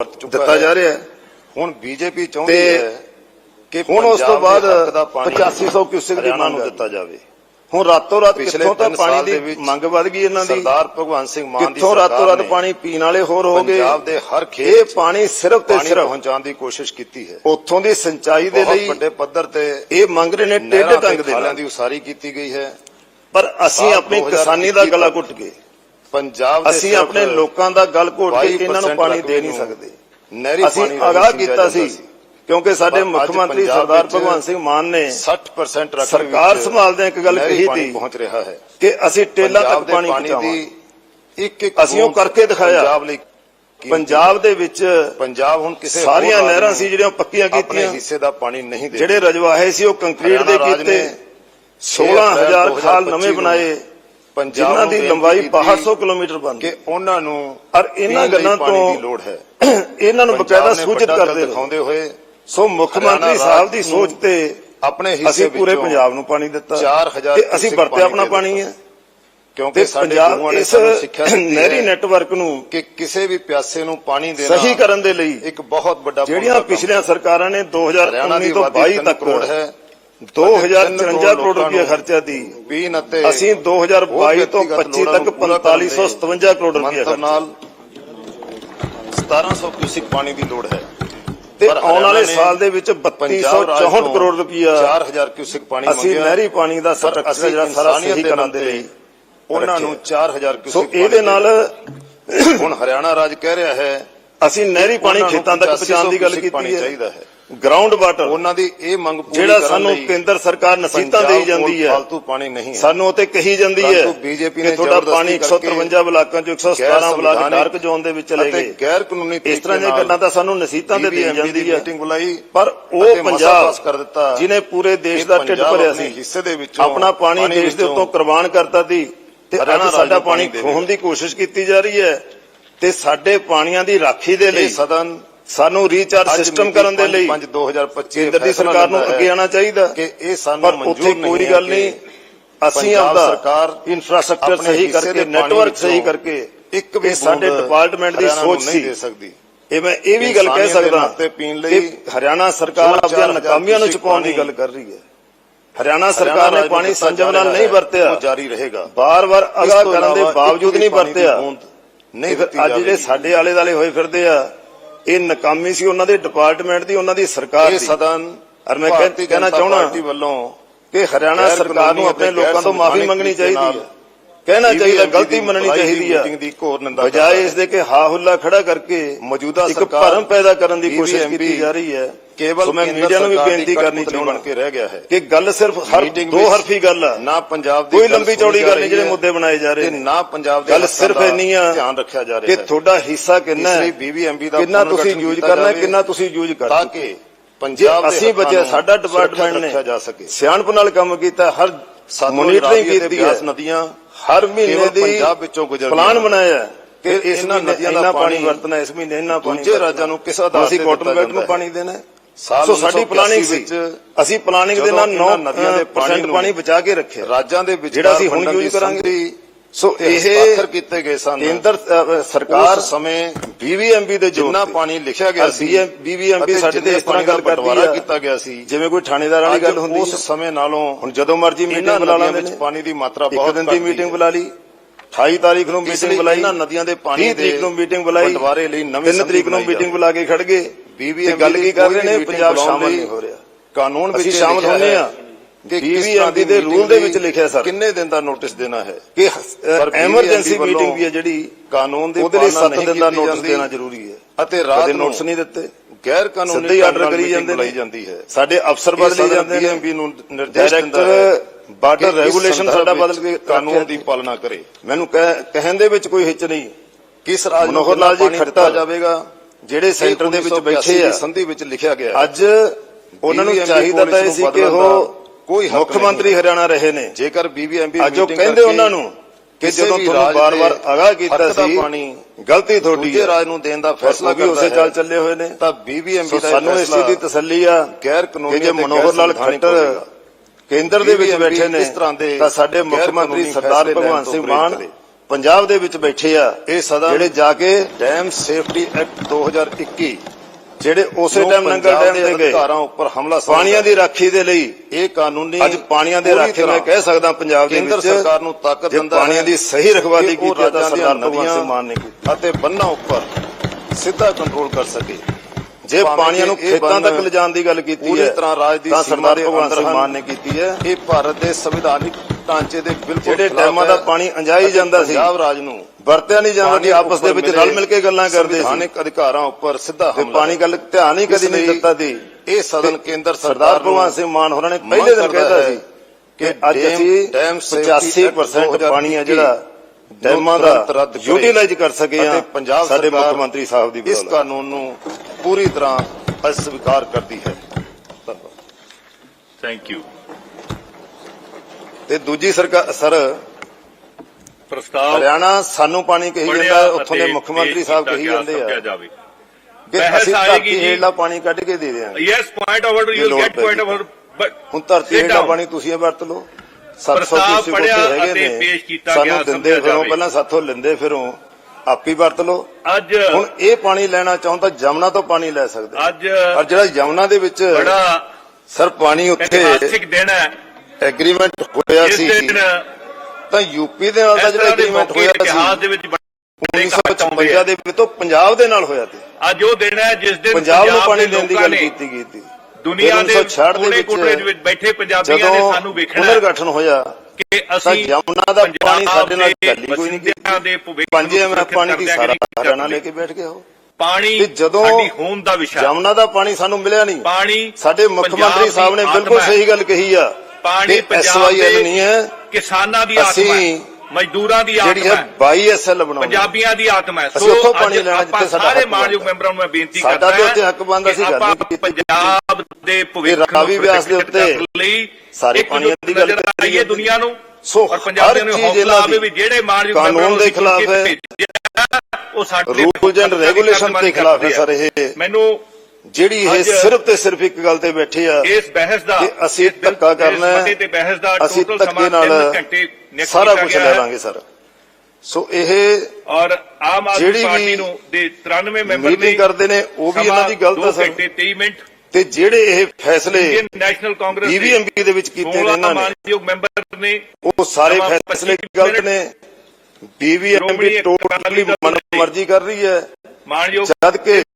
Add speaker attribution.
Speaker 1: ਵਰਤ ਚੁੱਕਾ
Speaker 2: ਦਿੱਤਾ। ਜਾ ਰਿਹਾ ਹੈ।
Speaker 1: ਹੁਣ ਬੀਜੇਪੀ ਚਾਹੁੰਦੀ
Speaker 2: ਤੇ
Speaker 1: ਹੈ ਕਿ
Speaker 2: ਹੁਣ ਉਸ ਤੋਂ ਬਾਅਦ
Speaker 1: ਦੇ ਹੱਕ ਦਾ ਪਾਣੀ
Speaker 2: 8500 ਕਿਊਸੈਕ ਦੀ ਮੰਗ
Speaker 1: ਨੂੰ। ਦਿੱਤਾ ਜਾਵੇ।
Speaker 2: ਹੁਣ ਰਾਤੋਂ ਰਾਤ ਕਿੱਥੋਂ ਤਾਂ ਪਾਣੀ
Speaker 1: ਦੇ
Speaker 2: ਮੰਗ ਵੱਧ ਗਈ ਇਹਨਾਂ ਦੀ?
Speaker 1: ਸਰਦਾਰ ਭਗਵੰਤ ਸਿੰਘ ਮਾਨ ਦੀ
Speaker 2: ਕਿੱਥੋਂ ਰਾਤੋਂ ਰਾਤ ਪਾਣੀ ਪੀਣ ਵਾਲੇ ਹੋਰ ਹੋ ਗਏ?
Speaker 1: ਪੰਜਾਬ ਦੇ ਹਰ
Speaker 2: ਇਹ
Speaker 1: ਖੇਤ
Speaker 2: ਪਾਣੀ ਸਿਰਫ ਤੇ ਸਿਰਫ
Speaker 1: ਪਹੁੰਚਾਉਣ ਦੀ ਕੋਸ਼ਿਸ਼ ਕੀਤੀ ਹੈ।
Speaker 2: ਉੱਥੋਂ ਦੀ ਸਿੰਚਾਈ ਦੇ ਲਈ
Speaker 1: ਵੱਡੇ ਪੱਧਰ ਤੇ
Speaker 2: ਇਹ ਮੰਗ ਰਹੇ ਨੇ ਟੇਢੇ ਢੰਗ ਦੇ ਨਾਲ।
Speaker 1: ਦੀ ਉਸਾਰੀ ਕੀਤੀ ਗਈ ਹੈ।
Speaker 2: ਪਰ ਅਸੀਂ ਆਪਣੀ
Speaker 1: 2021
Speaker 2: ਕਿਸਾਨੀ ਦਾ ਗਲਾ ਘੁੱਟ ਕੇ
Speaker 1: ਪੰਜਾਬ ਦੇ
Speaker 2: ਅਸੀਂ ਆਪਣੇ ਲੋਕਾਂ ਦਾ ਗਲ ਘੁੱਟ ਕੇ
Speaker 1: 22%
Speaker 2: ਇਹਨਾਂ ਨੂੰ ਪਾਣੀ ਦੇ ਨਹੀਂ ਸਕਦੇ।
Speaker 1: ਨਹਿਰੀ
Speaker 2: ਅਸੀਂ
Speaker 1: ਪਾਣੀ ਰਾਹੀਂ
Speaker 2: ਆਗਾਹ ਕੀਤਾ ਸੀ ਕਿਉਂਕਿ ਸਾਡੇ ਮੁੱਖ ਮੰਤਰੀ ਸਰਦਾਰ ਭਗਵੰਤ ਸਿੰਘ ਮਾਨ ਨੇ
Speaker 1: 60% ਰਕਬੇ
Speaker 2: ਸਰਕਾਰ
Speaker 1: ਵਿੱਚ
Speaker 2: ਸੰਭਾਲਦਿਆਂ ਇੱਕ ਗੱਲ ਕਹੀ
Speaker 1: ਪਾਣੀ
Speaker 2: ਸੀ
Speaker 1: ਪਹੁੰਚ ਰਿਹਾ ਹੈ।
Speaker 2: ਕਿ ਅਸੀਂ ਟੇਲਾ ਤੱਕ ਪਾਣੀ
Speaker 1: ਦੀ ਇੱਕ ਇੱਕ
Speaker 2: ਅਸੀਂ ਉਹ ਕਰਕੇ ਦਿਖਾਇਆ।
Speaker 1: ਪੰਜਾਬ ਲਈ
Speaker 2: ਪੰਜਾਬ ਦੇ ਵਿੱਚ
Speaker 1: ਪੰਜਾਬ ਹੁਣ ਕਿਸੇ
Speaker 2: ਸਾਰੀਆਂ ਨਹਿਰਾਂ ਸੀ ਜਿਹੜੀਆਂ ਪੱਕੀਆਂ
Speaker 1: ਆਪਣੇ
Speaker 2: ਕੀਤੀਆਂ।
Speaker 1: ਹਿੱਸੇ ਦਾ ਪਾਣੀ ਨਹੀਂ ਦੇ
Speaker 2: ਜਿਹੜੇ ਰਜਵਾਹੇ ਸੀ ਉਹ ਕੰਕਰੀਟ ਦੇ ਕੀਤੇ।
Speaker 1: ਨੇ
Speaker 2: 16000 ਖਾਲ ਨਵੇਂ
Speaker 1: 2025
Speaker 2: ਬਣਾਏ।
Speaker 1: ਪੰਜਾਬ
Speaker 2: ਜਿਨ੍ਹਾਂ ਦੀ ਲੰਬਾਈ
Speaker 1: ਕੀਤੀ
Speaker 2: 6200 ਕਿਲੋਮੀਟਰ ਬਣ
Speaker 1: ਕਿ ਉਹਨਾਂ ਨੂੰ
Speaker 2: ਔਰ ਇਹਨਾਂ ਗੱਲਾਂ ਤੋਂ
Speaker 1: ਦੀ ਲੋੜ ਹੈ।
Speaker 2: ਇਹਨਾਂ ਨੂੰ ਬਕਾਇਦਾ ਸੂਚਿਤ ਕਰਦੇ
Speaker 1: ਦਿਖਾਉਂਦੇ ਹੋਏ
Speaker 2: ਸੋ ਮੁੱਖ ਮੰਤਰੀ ਸਾਹਿਬ ਦੀ ਸੋਚ ਤੇ
Speaker 1: ਆਪਣੇ ਹਿੱਸੇ
Speaker 2: ਅਸੀਂ ਪੂਰੇ ਪੰਜਾਬ ਨੂੰ ਪਾਣੀ ਦਿੱਤਾ।
Speaker 1: 4000
Speaker 2: ਤੇ ਅਸੀਂ ਵਰਤਿਆ ਆਪਣਾ ਪਾਣੀ। ਹੈ।
Speaker 1: ਕਿਉਂਕਿ ਸਾਡੇ
Speaker 2: ਪੰਜਾਬ
Speaker 1: ਗੁਰੂਆਂ ਨੇ
Speaker 2: ਇਸ
Speaker 1: ਸਾਨੂੰ ਸਿੱਖਿਆ ਦਿੱਤੀ
Speaker 2: ਨਹਿਰੀ ਨੈਟਵਰਕ ਨੂੰ
Speaker 1: ਕਿ ਕਿਸੇ ਵੀ ਪਿਆਸੇ ਨੂੰ ਪਾਣੀ ਦੇਣਾ
Speaker 2: ਸਹੀ ਕਰਨ ਦੇ ਲਈ
Speaker 1: ਇੱਕ ਬਹੁਤ ਵੱਡਾ
Speaker 2: ਜਿਹੜੀਆਂ ਪਿਛਲੀਆਂ ਸਰਕਾਰਾਂ ਨੇ
Speaker 1: ਹਰਿਆਣਾ ਦੀ
Speaker 2: 2019 ਤੋਂ
Speaker 1: ਆਬਾਦੀ
Speaker 2: 22
Speaker 1: ਤਿੰਨ
Speaker 2: ਤੱਕ
Speaker 1: ਕਰੋੜ ਹੈ।
Speaker 2: 2054 ਕਰੋੜ ਰੁਪਏ ਖਰਚਾ ਦੀ
Speaker 1: ਪੀਣ ਅਤੇ
Speaker 2: ਅਸੀਂ 2022 ਤੋਂ
Speaker 1: ਹੋਰ
Speaker 2: 25
Speaker 1: ਲੋੜਾਂ
Speaker 2: ਤੱਕ
Speaker 1: ਨੂੰ ਪੂਰਾ ਕਰਨ ਦੇ
Speaker 2: 4557 ਕਰੋੜ ਰੁਪਏ ਖਰਚਾ
Speaker 1: ਨਾਲ 1700 ਕਿਊਸਿਕ ਪਾਣੀ ਦੀ ਲੋੜ ਹੈ।
Speaker 2: ਤੇ ਆਉਣ ਵਾਲੇ ਸਾਲ ਦੇ ਵਿੱਚ
Speaker 1: ਪੰਜਾਬ ਰਾਜ
Speaker 2: 3264
Speaker 1: ਤੋਂ
Speaker 2: ਕਰੋੜ ਰੁਪਇਆ
Speaker 1: 4000 ਕਿਊਸਿਕ ਪਾਣੀ
Speaker 2: ਅਸੀਂ ਨਹਿਰੀ ਪਾਣੀ ਦਾ ਸਟਰਕਚਰ ਜਿਹੜਾ ਸਾਰਾ ਸਹੀ ਕਰਨ ਦੇ ਲਈ
Speaker 1: ਉਹਨਾਂ ਨੂੰ 4000
Speaker 2: ਸੋ
Speaker 1: ਕਿਊਸਿਕ
Speaker 2: ਇਹਦੇ ਨਾਲ
Speaker 1: ਹੁਣ ਹਰਿਆਣਾ ਰਾਜ ਕਹਿ ਰਿਹਾ ਹੈ
Speaker 2: ਅਸੀਂ ਨਹਿਰੀ ਪਾਣੀ ਖੇਤਾਂ ਤੱਕ
Speaker 1: 8500
Speaker 2: ਪਹੁੰਚਾਉਣ ਦੀ ਗੱਲ ਕੀਤੀ ਹੈ। ਗਰਾਊਂਡ ਵਾਟਰ
Speaker 1: ਉਹਨਾਂ ਦੀ ਇਹ ਮੰਗ ਪੂਰੀ
Speaker 2: ਜਿਹੜਾ ਸਾਨੂੰ ਕੇਂਦਰ ਸਰਕਾਰ
Speaker 1: ਪੰਜਾਬ
Speaker 2: ਦੇਈ ਜਾਂਦੀ ਹੈ।
Speaker 1: ਫालतू ਪਾਣੀ ਨਹੀਂ ਹੈ।
Speaker 2: ਸਾਨੂੰ ਉਹ ਤੇ ਕਹੀ ਜਾਂਦੀ ਹੈ ਕਿ
Speaker 1: ਨੇ
Speaker 2: ਤੁਹਾਡਾ ਪਾਣੀ
Speaker 1: ਜ਼ਬਰਦਸਤੀ
Speaker 2: 153 ਬਲਾਕਾਂ ਚੋਂ 117 ਬਲਾਕ ਡਾਰਕ ਜ਼ੋਨ ਦੇ ਵਿੱਚ ਚਲੇ
Speaker 1: ਅਤੇ
Speaker 2: ਗਏ।
Speaker 1: ਗੈਰ ਕਾਨੂੰਨੀ
Speaker 2: ਇਸ ਤਰ੍ਹਾਂ ਦੀਆਂ ਗੱਲਾਂ ਤਾਂ ਸਾਨੂੰ ਨਸੀਹਤਾਂ ਤੇ ਦੇਈ ਜਾਂਦੀ ਹੈ।
Speaker 1: ਮੀਟਿੰਗ ਬੁਲਾਈ
Speaker 2: ਪਰ ਉਹ ਪੰਜਾਬ
Speaker 1: ਪਾਸ ਕਰ ਦਿੱਤਾ।
Speaker 2: ਜਿਨੇ ਪੂਰੇ ਦੇਸ਼ ਦਾ ਢਿੱਡ ਭਰਿਆ ਸੀ
Speaker 1: ਹਿੱਸੇ ਦੇ ਵਿੱਚੋਂ
Speaker 2: ਆਪਣਾ ਪਾਣੀ ਦੇਸ਼ ਦੇ ਉੱਤੋਂ ਕੁਰਬਾਨ ਕਰਤਾ ਸੀ ਤੇ ਅੱਜ ਸਾਡਾ ਪਾਣੀ ਖੋਹਣ ਦੀ ਕੋਸ਼ਿਸ਼ ਕੀਤੀ ਜਾ ਰਹੀ ਹੈ ਤੇ ਸਾਡੇ ਪਾਣੀਆਂ ਦੀ ਰਾਖੀ ਦੇ ਲਈ
Speaker 1: ਸਦਨ
Speaker 2: ਸਾਨੂੰ ਰੀਚਾਰਜ ਸਿਸਟਮ ਕਰਨ ਦੇ ਲਈ
Speaker 1: 5 2025
Speaker 2: ਕੇਂਦਰ ਦੀ ਸਰਕਾਰ ਨੂੰ ਅੱਗੇ ਆਉਣਾ ਚਾਹੀਦਾ।
Speaker 1: ਕਿ ਇਹ ਸਾਨੂੰ ਮਨਜ਼ੂਰ ਨਹੀਂ
Speaker 2: ਕੋਈ ਗੱਲ ਨਹੀਂ। ਅਸੀਂ ਆਪਦਾ
Speaker 1: ਸਰਕਾਰ
Speaker 2: ਇਨਫਰਾਸਟ੍ਰਕਚਰ ਸਹੀ ਕਰਕੇ ਨੈਟਵਰਕ ਸਹੀ ਕਰਕੇ
Speaker 1: ਇੱਕ ਵੀ
Speaker 2: ਸਾਡੇ ਡਿਪਾਰਟਮੈਂਟ ਦੀ ਸੋਚ
Speaker 1: ਨਹੀਂ
Speaker 2: ਸੀ।
Speaker 1: ਦੇ ਸਕਦੀ।
Speaker 2: ਇਹ ਮੈਂ ਇਹ ਵੀ ਗੱਲ ਕਹਿ ਸਕਦਾ
Speaker 1: ਪੀਣ ਲਈ
Speaker 2: ਕਿ ਹਰਿਆਣਾ ਸਰਕਾਰ ਆਪਣੀਆਂ ਨਾਕਾਮੀਆਂ ਨੂੰ ਛੁਪਾਉਣ ਦੀ ਗੱਲ ਕਰ ਰਹੀ ਹੈ। ਹਰਿਆਣਾ ਸਰਕਾਰ ਨੇ ਪਾਣੀ ਸੰਜਮ ਨਾਲ ਨਹੀਂ ਵਰਤਿਆ।
Speaker 1: ਉਹ ਜਾਰੀ ਰਹੇਗਾ।
Speaker 2: ਬਾਰ-ਬਾਰ ਅਗਾਹ ਕਰਨ ਦੇ ਬਾਵਜੂਦ ਨਹੀਂ ਵਰਤਿਆ।
Speaker 1: ਨਹੀਂ
Speaker 2: ਅੱਜ ਜਿਹੜੇ। ਸਾਡੇ ਆਲੇ ਦਾਲੇ ਹੋਏ ਫਿਰਦੇ ਆ ਇਹ ਨਾਕਾਮੀ ਸੀ ਉਹਨਾਂ ਦੇ ਡਿਪਾਰਟਮੈਂਟ ਦੀ ਉਹਨਾਂ ਦੀ ਸਰਕਾਰ ਦੀ।
Speaker 1: ਸਦਨ
Speaker 2: ਔਰ ਮੈਂ ਕਹਿਣਾ ਚਾਹੁੰਦਾ
Speaker 1: ਪਾਰਟੀ ਵੱਲੋਂ
Speaker 2: ਕਿ ਹਰਿਆਣਾ ਸਰਕਾਰ ਨੂੰ ਆਪਣੇ ਲੋਕਾਂ ਤੋਂ ਮਾਫੀ ਮੰਗਣੀ ਚਾਹੀਦੀ ਹੈ। ਕਹਿਣਾ ਚਾਹੀਦਾ ਗਲਤੀ ਮੰਨਣੀ ਚਾਹੀਦੀ ਹੈ
Speaker 1: ਮੀਟਿੰਗ ਦੀ ਘੋਰ ਨਿੰਦਾ
Speaker 2: ਬਜਾਏ ਇਸ ਦੇ ਕਿ ਹਾਹੁੱਲਾ ਖੜਾ ਕਰਕੇ
Speaker 1: ਮੌਜੂਦਾ
Speaker 2: ਇੱਕ
Speaker 1: ਸਰਕਾਰ
Speaker 2: ਭਰਮ ਪੈਦਾ ਕਰਨ ਦੀ ਕੋਸ਼ਿਸ਼ ਕੀਤੀ ਜਾ ਰਹੀ ਹੈ।
Speaker 1: ਕੇਵਲ
Speaker 2: ਮੈਂ ਮੀਡੀਆ ਨੂੰ ਵੀ ਬੇਨਤੀ ਕਰਨੀ ਚਾਹੁੰਦਾ
Speaker 1: ਬਣ ਕੇ ਰਹਿ ਗਿਆ ਹੈ।
Speaker 2: ਕਿ ਗੱਲ ਸਿਰਫ ਹਰ ਦੋ ਹਰਫੀ ਗੱਲ ਆ।
Speaker 1: ਨਾ ਪੰਜਾਬ ਦੀ
Speaker 2: ਕੋਈ ਲੰਬੀ ਚੌੜੀ ਗੱਲ ਨਹੀਂ ਜਿਹੜੇ
Speaker 1: ਹੈ
Speaker 2: ਮੁੱਦੇ ਬਣਾਏ ਜਾ ਰਹੇ
Speaker 1: ਤੇ
Speaker 2: ਨੇ।
Speaker 1: ਨਾ ਪੰਜਾਬ ਦੇ
Speaker 2: ਗੱਲ ਸਿਰਫ ਇੰਨੀ ਆ
Speaker 1: ਧਿਆਨ ਰੱਖਿਆ ਜਾ
Speaker 2: ਕਿ
Speaker 1: ਰਿਹਾ ਹੈ।
Speaker 2: ਤੁਹਾਡਾ ਹਿੱਸਾ ਕਿੰਨਾ
Speaker 1: ਇਸ ਲਈ
Speaker 2: ਹੈ
Speaker 1: BBMP ਦਾ
Speaker 2: ਕਿੰਨਾ ਤੁਸੀਂ ਯੂਜ਼ ਕਰਨਾ ਹੈ, ਕਿੰਨਾ ਤੁਸੀਂ ਯੂਜ਼
Speaker 1: ਤਾਂ
Speaker 2: ਕਰਨਾ
Speaker 1: ਕਿ ਪੰਜਾਬ ਦੇ
Speaker 2: ਅਸੀਂ ਬਚਿਆ ਸਾਡਾ ਡਿਪਾਰਟਮੈਂਟ ਨੇ
Speaker 1: ਰੱਖਿਆ ਜਾ ਸਕੇ।
Speaker 2: ਸਿਆਣਪ ਨਾਲ ਕੰਮ ਕੀਤਾ ਹਰ ਮੋਨੀਟਰਿੰਗ ਕੀਤੀ ਹੈ।
Speaker 1: ਨਦੀਆਂ
Speaker 2: ਹਰ ਮਹੀਨੇ ਦੀ
Speaker 1: ਪੰਜਾਬ ਵਿੱਚੋਂ ਗੁਜ਼ਰਦੀਆਂ
Speaker 2: ਪਲਾਨ ਬਣਾਇਆ ਕਿ ਇਸ ਮਹੀਨੇ
Speaker 1: ਨਦੀਆਂ ਦਾ
Speaker 2: ਪਾਣੀ ਵਰਤਣਾ ਇਸ ਮਹੀਨੇ ਇੰਨਾ ਪਾਣੀ
Speaker 1: ਦੂਜੇ। ਰਾਜਾਂ ਨੂੰ ਕਿਸ ਆਧਾਰ
Speaker 2: ਅਸੀਂ
Speaker 1: ਤੇ
Speaker 2: ਕਾਟਨ ਬੈਲਟ
Speaker 1: ਜਾਂਦਾ
Speaker 2: ਨੂੰ? ਪਾਣੀ ਦੇਣਾ ਸੋ ਸਾਡੀ
Speaker 1: 1981
Speaker 2: ਪਲਾਨਿੰਗ ਸੀ
Speaker 1: ਵਿੱਚ
Speaker 2: ਅਸੀਂ ਪਲਾਨਿੰਗ ਦੇ ਨਾਲ 9
Speaker 1: ਇਹਨਾਂ ਨਦੀਆਂ ਦੇ ਪਾਣੀ
Speaker 2: ਬਚਾ ਕੇ ਰੱਖਿਆ
Speaker 1: ਰਾਜਾਂ ਦੇ ਵਿੱਚ
Speaker 2: ਜਿਹੜਾ ਅਸੀਂ ਹੁਣ ਯੂਜ਼ ਕਰਾਂਗੇ ਸੋ ਇਹ
Speaker 1: ਹਸਤਾਖਰ ਕੀਤੇ ਗਏ ਸਨ।
Speaker 2: ਕੇਂਦਰ ਸਰਕਾਰ
Speaker 1: ਸਮੇਂ
Speaker 2: BBMP ਦੇ
Speaker 1: ਜਿੰਨਾ ਪਾਣੀ ਲਿਖਿਆ ਗਿਆ ਸੀ ਅਤੇ
Speaker 2: ਸਾਡੇ ਤੇ ਇਸ ਤਰ੍ਹਾਂ
Speaker 1: ਦਾ
Speaker 2: ਗੱਲ
Speaker 1: ਬਟਵਾਰਾ ਕੀਤਾ ਗਿਆ ਸੀ।
Speaker 2: ਜਿਵੇਂ ਕੋਈ ਥਾਣੇਦਾਰ ਵਾਲੀ ਗੱਲ ਹੁੰਦੀ
Speaker 1: ਉਸ ਸਮੇਂ ਨਾਲੋਂ
Speaker 2: ਹੁਣ ਜਦੋਂ ਮਰਜ਼ੀ ਮੀਟਿੰਗ ਬੁਲਾ ਲੈਂਦੇ
Speaker 1: ਵਿੱਚ
Speaker 2: ਨੇ।
Speaker 1: ਪਾਣੀ ਦੀ ਮਾਤਰਾ ਬਹੁਤ
Speaker 2: ਦਿਨ ਦੀ ਮੀਟਿੰਗ। ਬੁਲਾ ਲਈ। 28 ਤਾਰੀਖ ਨੂੰ ਮੀਟਿੰਗ
Speaker 1: ਲਈ
Speaker 2: ਬੁਲਾਈ।
Speaker 1: ਇਹਨਾਂ ਨਦੀਆਂ ਦੇ ਪਾਣੀ
Speaker 2: 30 ਤਰੀਕ ਨੂੰ ਮੀਟਿੰਗ ਬੁਲਾਈ।
Speaker 1: ਬਟਵਾਰੇ ਲਈ ਨਵੀਂ
Speaker 2: 3 ਤਰੀਕ ਨੂੰ ਮੀਟਿੰਗ ਬੁਲਾ ਕੇ ਖੜ ਗਏ। ਤੇ ਗੱਲ ਕੀ ਕਰ ਰਹੇ ਨੇ? ਪੰਜਾਬ ਸ਼ਾਮਲ ਨਹੀਂ ਹੋ ਰਿਹਾ।
Speaker 1: ਕਾਨੂੰਨ ਵਿੱਚ
Speaker 2: ਸ਼ਾਮਲ
Speaker 1: ਲਿਖਿਆ
Speaker 2: ਹੁੰਦੇ
Speaker 1: ਹੈ।
Speaker 2: ਆ
Speaker 1: ਕਿ ਦੀ
Speaker 2: ਰੂਲ ਦੇ ਵਿੱਚ ਲਿਖਿਆ ਸਰ।
Speaker 1: ਕਿੰਨੇ ਦਿਨ ਦਾ ਨੋਟਿਸ ਦੇਣਾ ਹੈ?
Speaker 2: ਕਿ ਐਮਰਜੈਂਸੀ
Speaker 1: BBMP
Speaker 2: ਮੀਟਿੰਗ ਵੀ ਹੈ ਜਿਹੜੀ
Speaker 1: ਕਾਨੂੰਨ ਦੀ
Speaker 2: ਉਹਦੇ ਲਈ
Speaker 1: ਪਾਲਣਾ
Speaker 2: 7
Speaker 1: ਨਹੀਂ
Speaker 2: ਦਿਨ ਦਾ ਨੋਟਿਸ ਦੇਣਾ ਜ਼ਰੂਰੀ ਹੈ।
Speaker 1: ਅਤੇ ਰਾਤ ਨੂੰ
Speaker 2: ਨੋਟਿਸ ਨਹੀਂ ਦਿੱਤੇ।
Speaker 1: ਗੈਰ ਕਾਨੂੰਨੀ
Speaker 2: ਆਰਡਰ ਕਰੀ ਜਾਂਦੇ ਨੇ।
Speaker 1: ਜਾਂਦੀ ਹੈ।
Speaker 2: ਸਾਡੇ ਅਫਸਰ ਬਦਲੇ ਜਾਂਦੇ ਨੇ।
Speaker 1: BMP ਨੂੰ ਨਿਰਦੇਸ਼ ਦਿੰਦਾ ਹੈ
Speaker 2: ਡਾਇਰੈਕਟਰ ਬਾਰਡਰ ਰੈਗੂਲੇਸ਼ਨ ਸਾਡਾ ਬਦਲ ਕੇ
Speaker 1: ਕਾਨੂੰਨ ਦੀ ਪਾਲਣਾ ਕਰੇ।
Speaker 2: ਮੈਨੂੰ ਕਹਿ- ਕਹਿਣ ਦੇ ਵਿੱਚ ਕੋਈ ਹਿੱਚ ਨਹੀਂ।
Speaker 1: ਕਿਸ ਰਾਜ ਨੂੰ
Speaker 2: ਮਨੋਹਰ ਲਾਲ ਜੀ ਖੱਟਰ
Speaker 1: ਜਾਵੇਗਾ?
Speaker 2: ਜਿਹੜੇ ਸੈਂਟਰ ਦੇ ਵਿੱਚ ਬੈਠੇ ਆ।
Speaker 1: ਸੰਧੀ ਵਿੱਚ ਲਿਖਿਆ ਗਿਆ।
Speaker 2: ਅੱਜ ਉਹਨਾਂ ਨੂੰ
Speaker 1: BBMP
Speaker 2: ਚਾਹੀਦਾ ਤਾਂ ਇਹ ਸੀ ਕਿ ਉਹ
Speaker 1: ਕੋਈ
Speaker 2: ਮੁੱਖ ਮੰਤਰੀ ਹਰਿਆਣਾ ਰਹੇ ਨੇ।
Speaker 1: ਜੇਕਰ
Speaker 2: ਉਹ
Speaker 1: meeting
Speaker 2: ਕਹਿੰਦੇ ਉਹਨਾਂ ਨੂੰ ਕਿ ਜਦੋਂ ਤੁਹਾਨੂੰ ਬਾਰ-ਬਾਰ ਆਗਾਹ ਕੀਤਾ ਸੀ
Speaker 1: ਪਾਣੀ
Speaker 2: ਗਲਤੀ ਤੁਹਾਡੀ
Speaker 1: ਦੂਜੇ
Speaker 2: ਹੈ।
Speaker 1: ਰਾਜ ਨੂੰ ਦੇਣ ਦਾ
Speaker 2: ਫੈਸਲਾ ਵੀ ਉਸੇ ਚੱਲ ਚੱਲੇ ਹੋਏ ਨੇ।
Speaker 1: ਤਾਂ
Speaker 2: ਸੋ
Speaker 1: ਦਾ
Speaker 2: ਸਾਨੂੰ ਇਸ ਦੀ ਤਸੱਲੀ ਆ
Speaker 1: ਗੈਰ ਕਾਨੂੰਨੀ
Speaker 2: ਜੇ ਮਨੋਹਰ ਲਾਲ ਖੱਟਰ ਕੇਂਦਰ ਦੇ ਵਿੱਚ ਬੈਠੇ ਨੇ
Speaker 1: ਇਸ ਤਰ੍ਹਾਂ ਦੇ
Speaker 2: ਤਾਂ ਸਾਡੇ ਮੁੱਖ ਮੰਤਰੀ ਸਰਦਾਰ ਭਗਵੰਤ ਸਿੰਘ ਮਾਨ। ਪੰਜਾਬ ਦੇ ਵਿੱਚ ਬੈਠੇ ਆ।
Speaker 1: ਇਹ ਸਦਨ
Speaker 2: ਜਿਹੜੇ ਜਾ ਕੇ
Speaker 1: ਡੈਮ ਸੇਫਟੀ ਐਕਟ 2021
Speaker 2: ਜਿਹੜੇ ਉਸੇ ਟਾਈਮ ਨੰਗਲ ਡੈਮ
Speaker 1: ਦੇ
Speaker 2: ਗਏ।
Speaker 1: ਅਧਿਕਾਰਾਂ ਉੱਪਰ ਹਮਲਾ
Speaker 2: ਪਾਣੀਆਂ ਦੀ ਰਾਖੀ ਦੇ ਲਈ
Speaker 1: ਇਹ ਕਾਨੂੰਨੀ
Speaker 2: ਅੱਜ ਪਾਣੀਆਂ ਦੇ
Speaker 1: ਪੂਰੀ
Speaker 2: ਰਾਖੇ ਮੈਂ ਕਹਿ ਸਕਦਾ ਪੰਜਾਬ ਦੇ
Speaker 1: ਕੇਂਦਰ
Speaker 2: ਵਿੱਚ
Speaker 1: ਸਰਕਾਰ ਨੂੰ ਤਾਕਤ ਦਿੰਦਾ
Speaker 2: ਪਾਣੀਆਂ ਦੀ ਸਹੀ ਰਖਵਾਲੀ ਕੀਤੀ ਤਾਂ ਸਿੰਘ
Speaker 1: ਨਦੀਆਂ
Speaker 2: ਮਾਨ ਨੇ ਕੀਤੀ।
Speaker 1: ਅਤੇ ਬੰਨਾਂ ਉੱਪਰ ਸਿੱਧਾ ਕੰਟਰੋਲ ਕਰ ਸਕੇ।
Speaker 2: ਜੇ ਪਾਣੀਆਂ ਨੂੰ ਖੇਤਾਂ ਤੱਕ ਲਿਜਾਣ ਦੀ ਗੱਲ ਕੀਤੀ
Speaker 1: ਪੂਰੀ
Speaker 2: ਹੈ
Speaker 1: ਤਰ੍ਹਾਂ ਰਾਜ ਦੀ ਸੀਮਾ ਦੇ ਅੰਦਰ।
Speaker 2: ਮਾਨ ਨੇ ਕੀਤੀ ਹੈ।
Speaker 1: ਇਹ ਭਾਰਤ ਦੇ ਸੰਵਿਧਾਨਿਕ ਢਾਂਚੇ ਦੇ ਬਿਲਕੁਲ
Speaker 2: ਜਿਹੜੇ ਡੈਮਾਂ ਦਾ ਪਾਣੀ ਅੰਜਾਈ ਜਾਂਦਾ ਸੀ।
Speaker 1: ਪੰਜਾਬ ਰਾਜ ਨੂੰ
Speaker 2: ਵਰਤਿਆ ਨਹੀਂ ਜਾਂਦਾ ਕਿ ਆਪਸ ਦੇ ਵਿੱਚ ਰਲ ਮਿਲ ਕੇ ਗੱਲਾਂ ਕਰਦੇ ਸੀ
Speaker 1: ਸੰਵਿਧਾਨਿਕ ਅਧਿਕਾਰਾਂ ਉੱਪਰ ਸਿੱਧਾ ਹਮਲਾ
Speaker 2: ਪਾਣੀ। ਗੱਲ ਧਿਆਨ ਹੀ ਕਦੀ ਨਹੀਂ ਦਿੱਤਾ ਦੀ
Speaker 1: ਇਹ ਸਦਨ ਕੇਂਦਰ
Speaker 2: ਸਰਦਾਰ
Speaker 1: ਸਰਕਾਰ ਨੂੰ
Speaker 2: ਭਗਵੰਤ ਸਿੰਘ ਮਾਨ ਹੋਰਾਂ ਨੇ ਪਹਿਲੇ ਦਿਨ ਕਹਿਤਾ ਸੀ ਕਿ ਅੱਜ
Speaker 1: ਡੈਮ-
Speaker 2: ਅਸੀਂ
Speaker 1: ਡੈਮ ਸੇਫਟੀ
Speaker 2: 85% ਪਾਣੀ ਆ ਜਿਹੜਾ ਡੈਮਾਂ ਦਾ। ਯੂਟਿਲਾਈਜ਼ ਕਰ ਸਕੇ ਆ
Speaker 1: ਪੰਜਾਬ
Speaker 2: ਸਾਡੇ ਮੁੱਖ ਮੰਤਰੀ ਸਾਹਿਬ ਦੀ
Speaker 1: ਇਸ। ਕਾਨੂੰਨ ਨੂੰ ਪੂਰੀ ਤਰ੍ਹਾਂ ਅਸਵੀਕਾਰ ਕਰਦੀ ਹੈ ਧੰਨਵਾਦ
Speaker 3: ਥੈਂਕ ਯੂ
Speaker 2: ਤੇ ਦੂਜੀ ਸਰਕਾਰ ਸਰ
Speaker 3: ਪ੍ਰਸਤਾਵ
Speaker 2: ਹਰਿਆਣਾ ਸਾਨੂੰ ਪਾਣੀ ਕਹੀ ਜਾਂਦਾ ਉੱਥੋਂ ਦੇ ਮੁੱਖ ਮੰਤਰੀ ਸਾਹਿਬ ਕਹੀ ਜਾਂਦੇ ਆ। ਕਿ ਅਸੀਂ ਧਰਤੀ। ਹੇਠਲਾ ਪਾਣੀ ਕੱਢ ਕੇ ਦੇ ਦਿਆਂਗੇ।
Speaker 3: ਯੈਸ ਪੁਆਇੰਟ ਆਵਰ
Speaker 2: ਜੇ
Speaker 3: you get point. Our but
Speaker 2: ਹੁਣ ਧਰਤੀ ਹੇਠਲਾ. ਪਾਣੀ ਤੁਸੀਂ ਵਰਤ ਲਓ। 700
Speaker 3: ਪ੍ਰਸਤਾਵ
Speaker 2: ਕਿਸੇ ਕੋਠੇ ਹੈਗੇ ਨੇ।
Speaker 3: ਪੇਸ਼ ਕੀਤਾ
Speaker 2: ਸਾਨੂੰ ਦਿੰਦੇ ਫਿਰੋਂ। ਪਹਿਲਾਂ ਸਾਥੋਂ ਲੈਂਦੇ ਫਿਰੋਂ ਆਪ ਵਰਤ ਲਓ।
Speaker 3: ਅੱਜ
Speaker 2: ਹੁਣ ਇਹ ਪਾਣੀ ਲੈਣਾ ਚਾਹੁੰ ਤਾਂ ਜਮਨਾ ਤੋਂ ਪਾਣੀ ਲੈ ਸਕਦੇ
Speaker 3: ਅੱਜ
Speaker 2: ਔਰ ਜਿਹੜਾ ਜਮਨਾ ਦੇ ਵਿੱਚ
Speaker 3: ਬੜਾ
Speaker 2: ਸਰ ਪਾਣੀ ਉੱਥੇ ਐਗਰੀਮੈਂਟ ਹੋਇਆ
Speaker 3: ਇਸ
Speaker 2: ਸੀ।
Speaker 3: ਦਿਨ
Speaker 2: ਤਾਂ ਯੂਪੀ ਦੇ ਨਾਲ
Speaker 3: ਇਸ
Speaker 2: ਜਿਹੜਾ
Speaker 3: ਦੇ
Speaker 2: ਐਗਰੀਮੈਂਟ ਹੋਇਆ
Speaker 3: ਇਤਿਹਾਸ
Speaker 2: ਸੀ
Speaker 3: ਦੇ ਵਿੱਚ ਬੜੇ ਘੱਟ ਆਉਂਦੇ
Speaker 2: 1956
Speaker 3: ਆ
Speaker 2: ਦੇ ਵਿੱਚ ਤੋਂ ਪੰਜਾਬ ਦੇ ਨਾਲ ਹੋਇਆ ਤੇ
Speaker 3: ਅੱਜ ਉਹ ਦਿਨ ਹੈ ਜਿਸ ਦਿਨ
Speaker 2: ਪੰਜਾਬ ਨੂੰ ਪਾਣੀ
Speaker 3: ਦੇ
Speaker 2: ਦੇਣ ਦੀ ਗੱਲ ਕੀਤੀ ਗਈ ਸੀ।
Speaker 3: ਦੁਨੀਆ ਦੇ
Speaker 2: 1966
Speaker 3: ਕੋਨੇ
Speaker 2: ਦੇ
Speaker 3: ਕੋਨੇ ਦੇ
Speaker 2: ਵਿੱਚ
Speaker 3: ਬੈਠੇ ਪੰਜਾਬੀਆਂ ਨੇ
Speaker 2: ਜਦੋਂ
Speaker 3: ਸਾਨੂੰ ਵੇਖਣਾ
Speaker 2: ਪੁਨਰਗਠਨ ਹੋਇਆ
Speaker 3: ਕਿ ਅਸੀਂ
Speaker 2: ਜਮਨਾ ਦਾ ਪਾਣੀ ਸਾਡੇ ਨਾਲ
Speaker 3: ਦੇ
Speaker 2: ਚੱਲੀ ਕੋਈ ਨਹੀਂ
Speaker 3: ਵਸਿੰਦਿਆਂ ਦੇ ਭਵਿੱਖ
Speaker 2: ਪੰਜੇ ਮੈਂ ਪਾਣੀ ਦੀ ਸਾਰਾ ਹਰਿਆਣਾ ਲੈ ਕੇ ਬੈਠ ਗਿਆ ਉਹ।
Speaker 3: ਪਾਣੀ
Speaker 2: ਜਦੋਂ
Speaker 3: ਸਾਡੀ ਹੋਂਦ ਦਾ ਵਿਸ਼ਾ।
Speaker 2: ਜਮਨਾ ਦਾ ਪਾਣੀ ਸਾਨੂੰ ਮਿਲਿਆ ਨਹੀਂ।
Speaker 3: ਪਾਣੀ
Speaker 2: ਸਾਡੇ ਮੁੱਖ ਮੰਤਰੀ ਸਾਹਿਬ ਨੇ
Speaker 3: ਦੀ
Speaker 2: ਬਿਲਕੁਲ। ਸਹੀ ਗੱਲ ਕਹੀ ਆ।
Speaker 3: ਪਾਣੀ ਪੰਜਾਬ ਦੇ
Speaker 2: ਨਹੀਂ ਹੈ
Speaker 3: ਕਿਸਾਨਾਂ ਦੀ ਆਤਮਾ ਹੈ ਮਜ਼ਦੂਰਾਂ ਦੀ ਆਤਮਾ
Speaker 2: ਹੈ
Speaker 3: ਹੈ
Speaker 2: 22 ਬਣਾਉਣੀ
Speaker 3: ਪੰਜਾਬੀਆਂ ਦੀ ਆਤਮਾ ਹੈ
Speaker 2: ਅਸੀਂ ਉੱਥੋਂ ਪਾਣੀ ਲੈਣਾ
Speaker 3: ਆਪਾਂ
Speaker 2: ਜਿੱਥੇ ਸਾਡਾ
Speaker 3: ਸਾਰੇ ਮਾਨਯੋਗ। ਮੈਂਬਰਾਂ ਨੂੰ ਮੈਂ ਬੇਨਤੀ
Speaker 2: ਸਾਡਾ
Speaker 3: ਕਰਦਾ
Speaker 2: ਤੇ ਉੱਥੇ ਹੱਕ ਬਣਦਾ ਸੀ, ਗੱਲ।
Speaker 3: ਪੰਜਾਬ ਦੇ ਭਵਿੱਖ ਨੂੰ
Speaker 2: ਰਾਵੀ ਵਿਆਸ ਦੇ ਉੱਤੇ ਸਾਰੇ ਪਾਣੀਆਂ ਦੀ ਗੱਲ
Speaker 3: ਨਜ਼ਰ
Speaker 2: ਕਰੀ
Speaker 3: ਆਈਏ
Speaker 2: ਜਾਂਦੀ।
Speaker 3: ਦੁਨੀਆ ਨੂੰ
Speaker 2: ਸੋ
Speaker 3: ਔਰ ਨੂੰ
Speaker 2: ਚੀਜ਼
Speaker 3: ਹੌਸਲਾ ਆਵੇ
Speaker 2: ਦੀ
Speaker 3: ਵੀ ਜਿਹੜੇ ਮਾਨਯੋਗ
Speaker 2: ਕਾਨੂੰਨ ਦੇ ਖਿਲਾਫ ਹੈ।
Speaker 3: ਉਹ ਸਾਡੇ
Speaker 2: ਰੂਲਸ ਐਂਡ ਰੈਗੂਲੇਸ਼ਨ ਦੇ ਖਿਲਾਫ ਹੈ ਸਰ ਇਹ
Speaker 3: ਮੈਨੂੰ
Speaker 2: ਜਿਹੜੀ ਇਹ ਸਿਰਫ ਤੇ ਸਿਰਫ ਇੱਕ ਗੱਲ ਤੇ ਬੈਠੇ ਆ
Speaker 3: ਇਸ ਬਹਿਸ ਦਾ
Speaker 2: ਕਿ ਅਸੀਂ ਧੱਕਾ ਕਰਨਾ ਹੈ।
Speaker 3: ਤੇ ਬਹਿਸ ਦਾ ਟੋਟਲ ਸਮਾਂ
Speaker 2: ਨਾਲ
Speaker 3: 3 ਘੰਟੇ
Speaker 2: ਸਾਰਾ ਕੁਝ ਲੈ। ਲਾਂਗੇ ਸਰ। ਸੋ ਇਹ
Speaker 3: ਔਰ ਆਮ ਆਦਮੀ ਪਾਰਟੀ ਨੂੰ ਦੇ 93 ਮੈਂਬਰ
Speaker 2: ਮੀਟਿੰਗ ਕਰਦੇ ਨੇ ਉਹ ਵੀ ਇਹਨਾਂ ਦੀ ਗਲਤ
Speaker 3: ਹੈ
Speaker 2: ਸਰ।
Speaker 3: ਘੰਟੇ 23 ਮਿੰਟ।
Speaker 2: ਤੇ ਜਿਹੜੇ ਇਹ ਫੈਸਲੇ
Speaker 3: ਨੈਸ਼ਨਲ ਕਾਂਗਰਸ ਦੇ
Speaker 2: ਬੀਬੀਐਮਪੀ ਦੇ ਵਿੱਚ ਕੀਤੇ ਨੇ
Speaker 3: 16
Speaker 2: ਇਹਨਾਂ ਨੇ
Speaker 3: ਮਾਨਯੋਗ ਮੈਂਬਰ ਨੇ
Speaker 2: ਉਹ ਸਾਰੇ ਫੈਸਲੇ
Speaker 3: 25
Speaker 2: ਗਲਤ ਨੇ।
Speaker 3: ਸ਼੍ਰੋਮਣੀ
Speaker 2: ਟੋਟਲੀ ਮਨਮਰਜ਼ੀ ਕਰ ਰਹੀ ਹੈ।
Speaker 3: ਮਾਨਯੋਗ
Speaker 2: ਜਦ ਕਿ